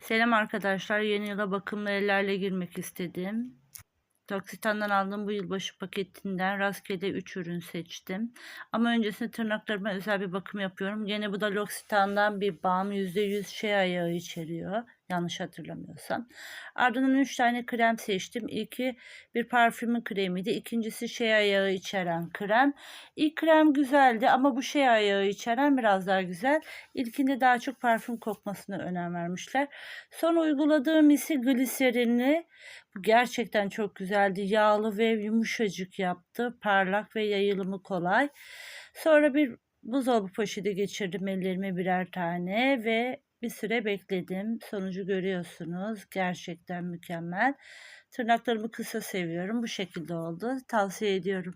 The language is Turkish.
Selam arkadaşlar. Yeni yıla bakımlı ellerle girmek istedim. Toksitan'dan aldığım bu yılbaşı paketinden rastgele 3 ürün seçtim. Ama öncesinde tırnaklarıma özel bir bakım yapıyorum. Gene bu da L'Occitane'dan bir balm %100 şey ayağı içeriyor. Yanlış hatırlamıyorsam. Ardından 3 tane krem seçtim. İlki bir parfümün kremiydi. İkincisi şey ayağı içeren krem. İlk krem güzeldi ama bu şey ayağı içeren biraz daha güzel. İlkinde daha çok parfüm kokmasına önem vermişler. Son uyguladığım ise gliserinli. Bu gerçekten çok güzeldi. Yağlı ve yumuşacık yaptı. Parlak ve yayılımı kolay. Sonra bir buzdolabı poşeti geçirdim ellerime birer tane ve bir süre bekledim. Sonucu görüyorsunuz. Gerçekten mükemmel. Tırnaklarımı kısa seviyorum. Bu şekilde oldu. Tavsiye ediyorum.